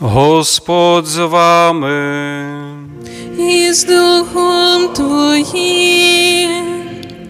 Господь з вами. і з Духом Твоїм.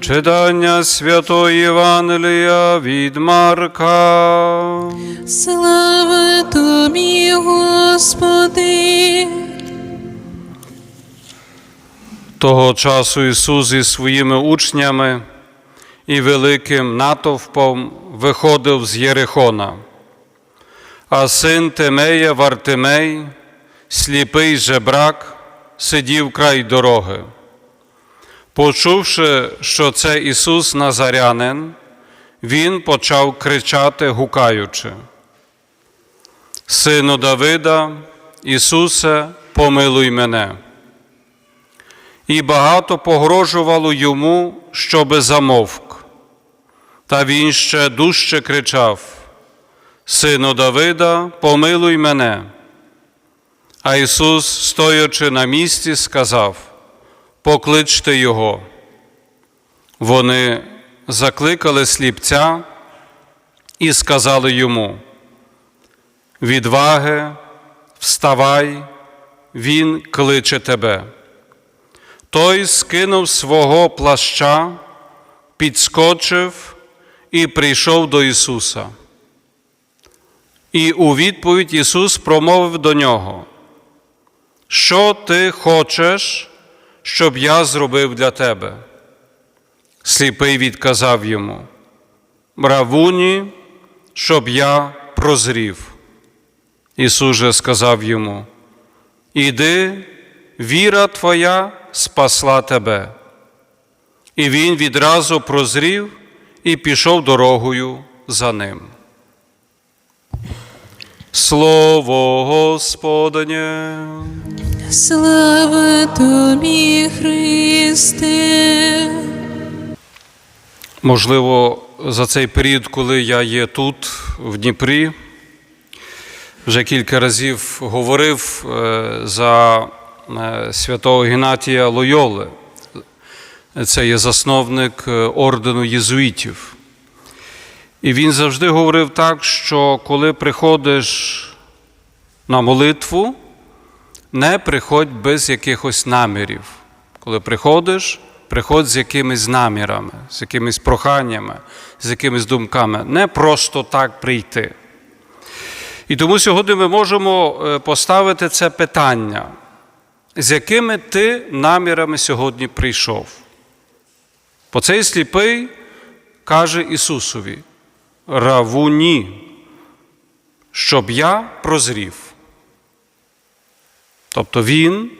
Читання Святої Євангелія від Марка. Слава Тобі, Господи. Того часу Ісус зі своїми учнями і великим натовпом виходив з Єрихона. А син Тимея Вартимей, сліпий жебрак, сидів край дороги. Почувши, що це Ісус Назарянин, він почав кричати, гукаючи. Сину Давида, Ісусе, помилуй мене. І багато погрожувало йому, щоби замовк. Та він ще дужче кричав: Сину Давида, помилуй мене. А Ісус, стоячи на місці, сказав: Покличте Його. Вони закликали сліпця і сказали йому: Відваги, вставай, Він кличе тебе. Той скинув свого плаща, підскочив і прийшов до Ісуса. І у відповідь Ісус промовив до нього: Що ти хочеш, щоб я зробив для тебе? Сліпий відказав йому, Бравуні, щоб я прозрів. Ісус же сказав йому: Іди, віра твоя спасла тебе. І він відразу прозрів і пішов дорогою за ним. Слово Господнє. Слава Тобі, Христе. Можливо, за цей період, коли я є тут, в Дніпрі, вже кілька разів говорив е, за е, святого Геннатія Лойоли. Це є засновник е, ордену єзуїтів. І він завжди говорив так, що коли приходиш на молитву, не приходь без якихось намірів. Коли приходиш, приходь з якимись намірами, з якимись проханнями, з якимись думками. Не просто так прийти. І тому сьогодні ми можемо е, поставити це питання, з якими ти намірами сьогодні прийшов. Бо цей сліпий каже Ісусові: Равуні, щоб я прозрів. Тобто Він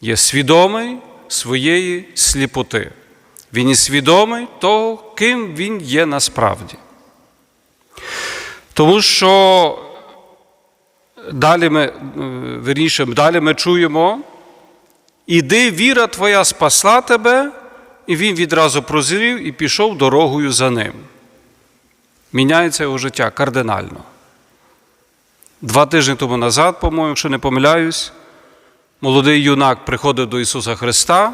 є свідомий своєї сліпоти. Він є свідомий того, ким він є насправді. Тому що далі ми, е, верніше, далі ми чуємо, іди, віра твоя спасла тебе, і він відразу прозрів і пішов дорогою за ним. Міняється його життя кардинально. Два тижні тому назад, по-моєму, якщо не помиляюсь, молодий юнак приходив до Ісуса Христа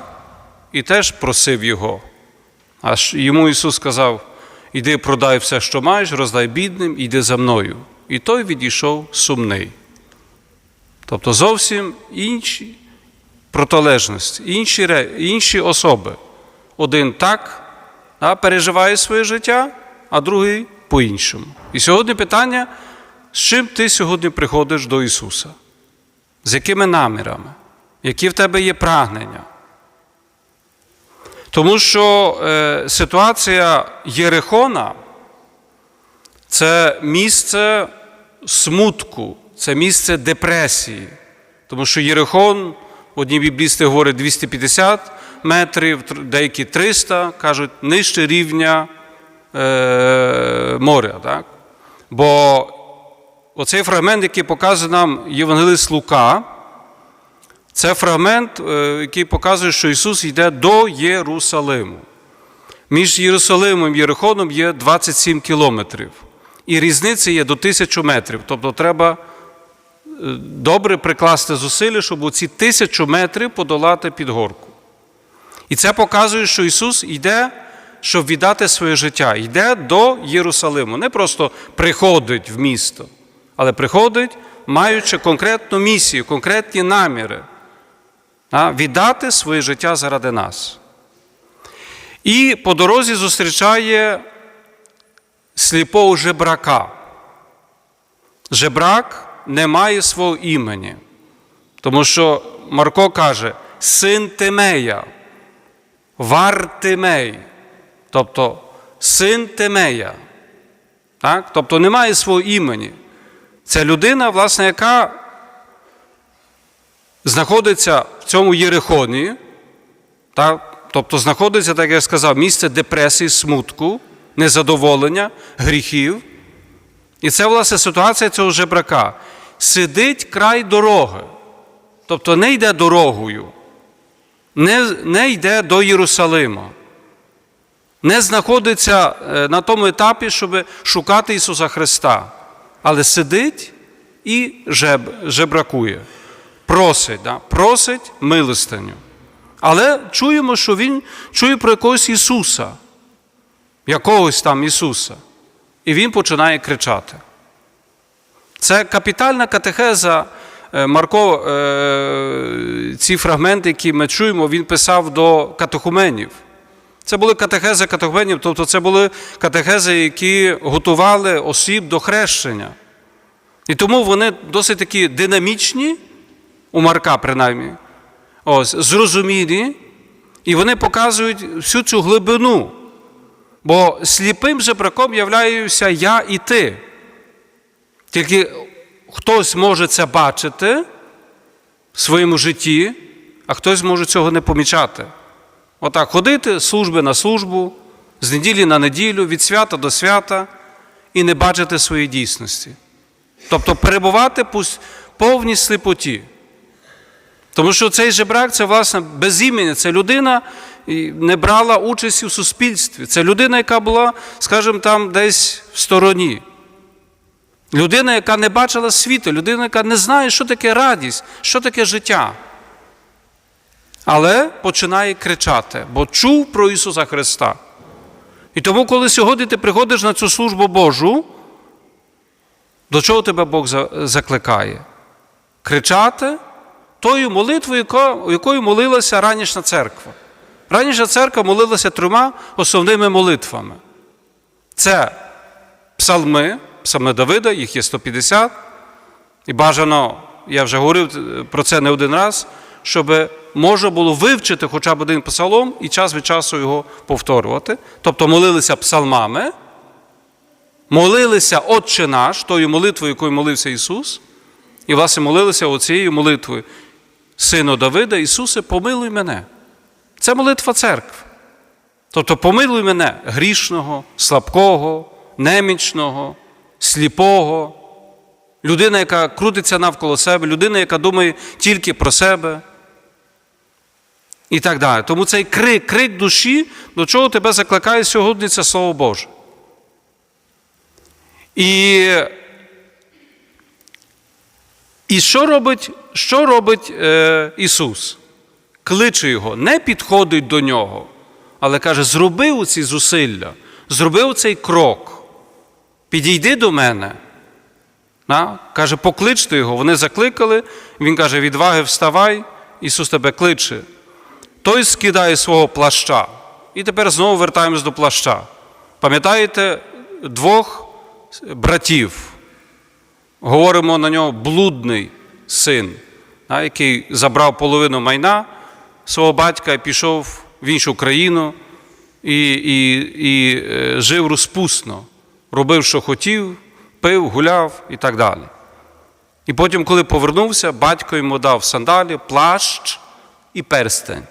і теж просив Його. Аж йому Ісус сказав: Іди продай все, що маєш, роздай бідним, і йди за мною. І той відійшов сумний. Тобто зовсім інші протилежності, інші, інші особи. Один так да, переживає своє життя, а другий по-іншому. І сьогодні питання, з чим ти сьогодні приходиш до Ісуса? З якими намірами? Які в тебе є прагнення? Тому що е, ситуація Єрихона це місце смутку, це місце депресії. Тому що Єрихон, одні біблісти говорять 250 метрів, деякі 300, кажуть, нижче рівня моря. Так? Бо оцей фрагмент, який показує нам Євангелист Лука, це фрагмент, е, який показує, що Ісус йде до Єрусалиму. Між Єрусалимом і Єрихоном є 27 кілометрів. І різниця є до тисячу метрів. Тобто треба е, добре прикласти зусилля, щоб оці тисячу метрів подолати під горку. І це показує, що Ісус йде, щоб віддати своє життя, йде до Єрусалиму. Не просто приходить в місто, але приходить маючи конкретну місію, конкретні наміри, віддати своє життя заради нас. І по дорозі зустрічає сліпого жебрака. Жебрак не має свого імені, тому що Марко каже, син Тимея, Вартимей, тобто син Тимея. Так? Тобто немає свого імені. Це людина, власне, яка знаходиться в цьому Єрихоні, так? тобто знаходиться, так як я сказав, місце депресії, смутку, незадоволення, гріхів. І це, власне, ситуація цього жебрака. Сидить край дороги, тобто не йде дорогою, не, не йде до Єрусалима, не знаходиться е, на тому етапі, щоб шукати Ісуса Христа, але сидить і жеб, жебракує, просить, да? просить милостиню. Але чуємо, що Він чує про якогось Ісуса, якогось там Ісуса. І він починає кричати. Це капітальна катехеза. Е, Марко, е, ці фрагменти, які ми чуємо, він писав до катехуменів. Це були катехези катехуменів, тобто це були катехези, які готували осіб до хрещення. І тому вони досить такі динамічні, у Марка принаймні, ось, зрозумілі, і вони показують всю цю глибину. Бо сліпим жебраком являюся я і ти. Тільки хтось може це бачити в своєму житті, а хтось може цього не помічати. Отак ходити з служби на службу, з неділі на неділю, від свята до свята і не бачити своєї дійсності. Тобто перебувати по повній сліпоті. Тому що цей жебрак це, власне, безім'я, це людина не брала участі в суспільстві. Це людина, яка була, скажімо, там десь в стороні. Людина, яка не бачила світу, людина, яка не знає, що таке радість, що таке життя. Але починає кричати, бо чув про Ісуса Христа. І тому, коли сьогодні ти приходиш на цю службу Божу, до чого тебе Бог закликає? Кричати тою молитвою, якою молилася ранішня церква. Ранішня церква молилася трьома основними молитвами. Це псалми, псалми Давида, їх є 150. І бажано, я вже говорив про це не один раз, щоб можна було вивчити хоча б один псалом і час від часу його повторювати. Тобто молилися псалмами, молилися Отче наш, тою молитвою, якою молився Ісус, і, власне, молилися оцією молитвою Сину Давида, Ісусе, помилуй мене. Це молитва церкви. Тобто помилуй мене грішного, слабкого, немічного, сліпого, людина, яка крутиться навколо себе, людина, яка думає тільки про себе. І так далі. Тому цей крик, крик душі, до чого тебе закликає сьогодні це Слово Боже. І, і що робить, що робить е, Ісус? Кличе його, не підходить до нього, але каже: зроби ці зусилля, зроби цей крок, підійди до мене. На? Каже, покличте його. Вони закликали, він каже, відваги вставай, Ісус тебе кличе. Той скидає свого плаща. І тепер знову вертаємось до плаща. Пам'ятаєте двох братів? Говоримо на нього блудний син, який забрав половину майна свого батька і пішов в іншу країну і, і, і е, жив розпусно, робив, що хотів, пив, гуляв і так далі. І потім, коли повернувся, батько йому дав сандалі, плащ і перстень.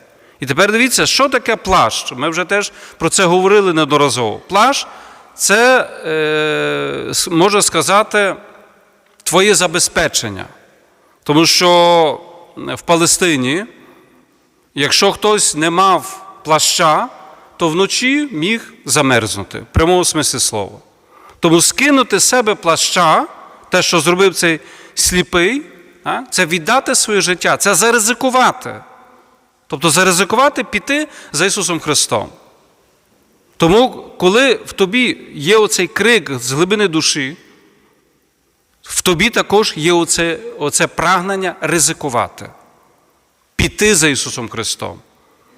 І тепер дивіться, що таке плащ. Ми вже теж про це говорили неодноразово. Плащ це, е, можна сказати, твоє забезпечення. Тому що в Палестині, якщо хтось не мав плаща, то вночі міг замерзнути, в прямому смислі слова. Тому скинути з себе плаща, те, що зробив цей сліпий, це віддати своє життя, це заризикувати. Тобто заризикувати піти за Ісусом Христом. Тому, коли в тобі є оцей крик з глибини душі, в тобі також є оце, оце прагнення ризикувати, піти за Ісусом Христом,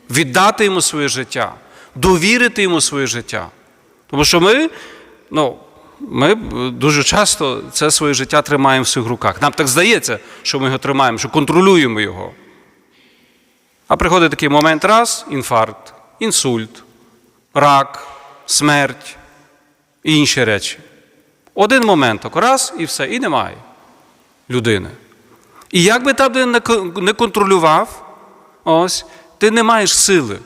віддати Йому своє життя, довірити Йому своє життя. Тому що ми, ну, ми дуже часто це своє життя тримаємо в своїх руках. Нам так здається, що ми його тримаємо, що контролюємо його. А приходить такий момент раз інфаркт, інсульт, рак, смерть і інші речі. Один момент, раз і все, і немає людини. І як би там не контролював, ось, ти не маєш сили.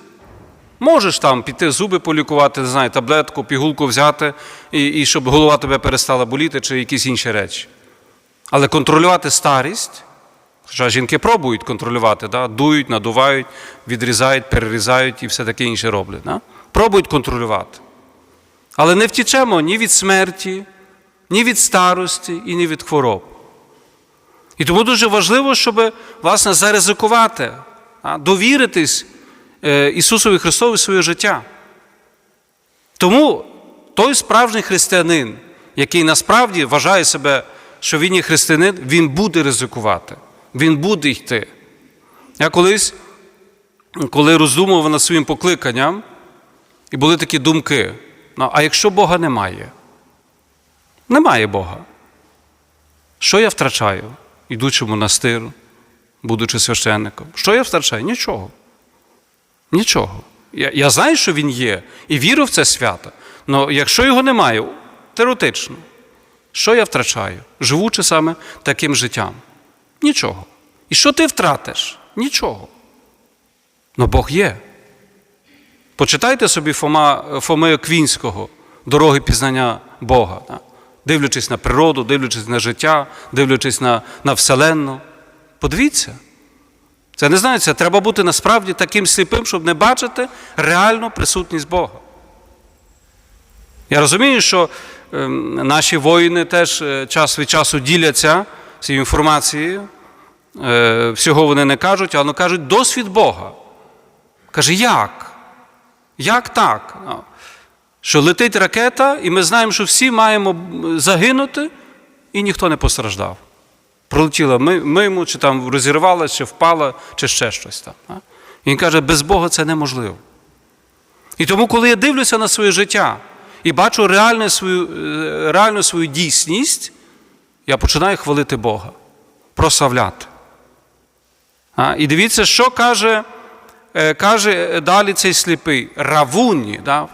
Можеш там піти зуби полікувати, не знаю, таблетку, пігулку взяти, і, і щоб голова тебе перестала боліти, чи якісь інші речі. Але контролювати старість, хоча жінки пробують контролювати, да? дують, надувають, відрізають, перерізають і все таке інше роблять. Да? Пробують контролювати. Але не втічемо ні від смерті, ні від старості і ні від хвороб. І тому дуже важливо, щоб власне заризикувати, довіритись е, Ісусові Христові своє життя. Тому той справжній християнин, який насправді вважає себе, що він є християнин, він буде ризикувати, він буде йти. Я колись, коли роздумував над своїм покликанням, і були такі думки: ну, а якщо Бога немає? Немає Бога. Що я втрачаю, ідучи в монастир, будучи священником? Що я втрачаю? Нічого. Нічого. Я, я знаю, що він є, і вірю в це свято. Але якщо його немає, теоретично, що я втрачаю, живучи саме таким життям? Нічого. І що ти втратиш? Нічого. Но Бог є. Почитайте собі Фома, Фоми Квінського дороги пізнання Бога, да? дивлячись на природу, дивлячись на життя, дивлячись на, на Вселенну. Подивіться. Це не це треба бути насправді таким сліпим, щоб не бачити реальну присутність Бога. Я розумію, що е, наші воїни теж е, час від часу діляться цією інформацією. Е, всього вони не кажуть, але кажуть досвід Бога. Каже, як? Як так? Що летить ракета, і ми знаємо, що всі маємо загинути, і ніхто не постраждав. Пролетіла мимо, чи там розірвалася, чи впала, чи ще щось там. Він каже, без Бога це неможливо. І тому, коли я дивлюся на своє життя і бачу реальну свою, е, реальну свою дійсність, я починаю хвалити Бога, прославляти. А, І дивіться, що каже, е, каже далі цей сліпий Равуні, да?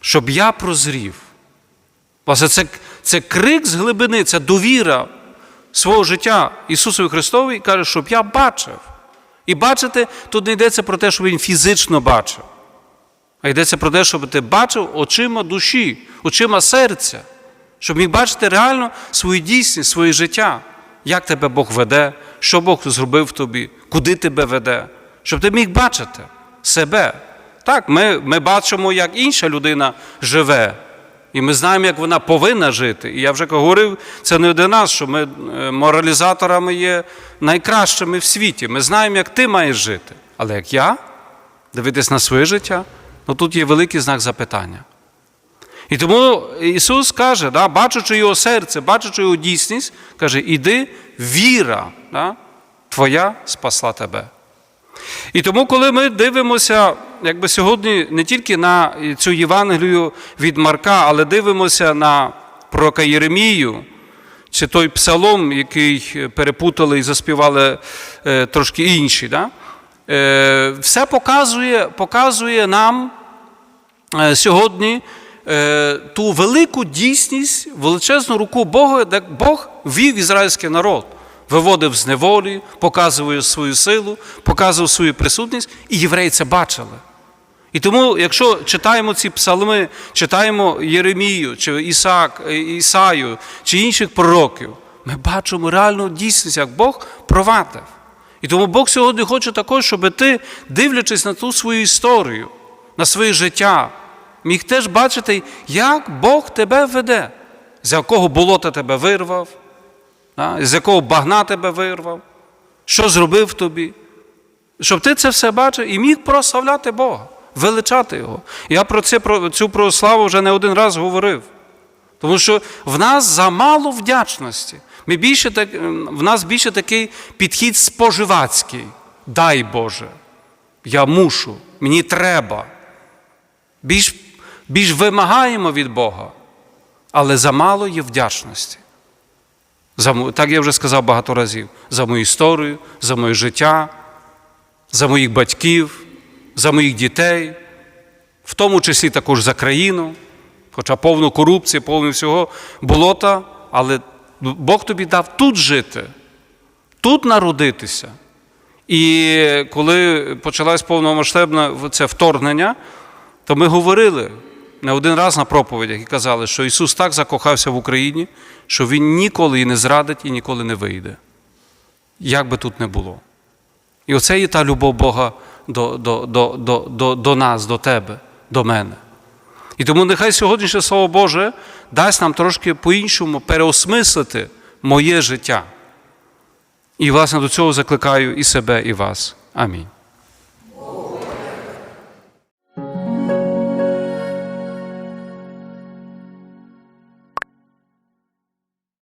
щоб я прозрів. Власне, це, це крик з глибини, це довіра свого життя Ісусові Христові і каже, щоб я бачив. І бачити, тут не йдеться про те, щоб він фізично бачив, а йдеться про те, щоб ти бачив очима душі, очима серця, щоб міг бачити реально свою дійсність, своє життя, як тебе Бог веде, що Бог зробив тобі, куди тебе веде, щоб ти міг бачити себе. Так, ми, ми бачимо, як інша людина живе. І ми знаємо, як вона повинна жити. І я вже говорив, це не один раз, що ми е, моралізаторами є найкращими в світі. Ми знаємо, як ти маєш жити. Але як я, дивитись на своє життя, ну тут є великий знак запитання. І тому Ісус каже, да, бачачи його серце, бачачи його дійсність, каже, іди, віра да, твоя спасла тебе. І тому, коли ми дивимося, якби сьогодні не тільки на цю Євангелію від Марка, але дивимося на пророка Єремію, чи той псалом, який перепутали і заспівали е, трошки інші, да? е, все показує, показує нам е, сьогодні ту велику дійсність, величезну руку Бога, де Бог вів ізраїльський народ, виводив з неволі, показує свою силу, показував свою присутність, і євреї це бачили. І тому, якщо читаємо ці псалми, читаємо Єремію, чи Ісаак, е, Ісаю, чи інших пророків, ми бачимо реальну дійсність, як Бог провадив. І тому Бог сьогодні хоче також, щоб ти, дивлячись на ту свою історію, на своє життя, міг теж бачити, як Бог тебе веде, з якого болота тебе вирвав, з якого багна тебе вирвав, що зробив тобі. Щоб ти це все бачив і міг прославляти Бога, величати Його. Я про це, про цю прославу вже не один раз говорив. Тому що в нас замало вдячності. Ми більше так, в нас більше такий підхід споживацький. Дай Боже. Я мушу, мені треба. Більш, більш вимагаємо від Бога, але замало є вдячності. За, так я вже сказав багато разів. За мою історію, за моє життя, за моїх батьків, за моїх дітей, в тому числі також за країну, хоча повно корупції, повно всього болота, але Бог тобі дав тут жити, тут народитися. І коли почалось повномасштабне це вторгнення, то ми говорили не один раз на проповідях і казали, що Ісус так закохався в Україні, що Він ніколи її не зрадить і ніколи не вийде. Як би тут не було. І оце є та любов Бога до, до, до, до, до, до нас, до тебе, до мене. І тому нехай сьогоднішнє Слово Боже дасть нам трошки по-іншому переосмислити моє життя. І, власне, до цього закликаю і себе, і вас. Амінь.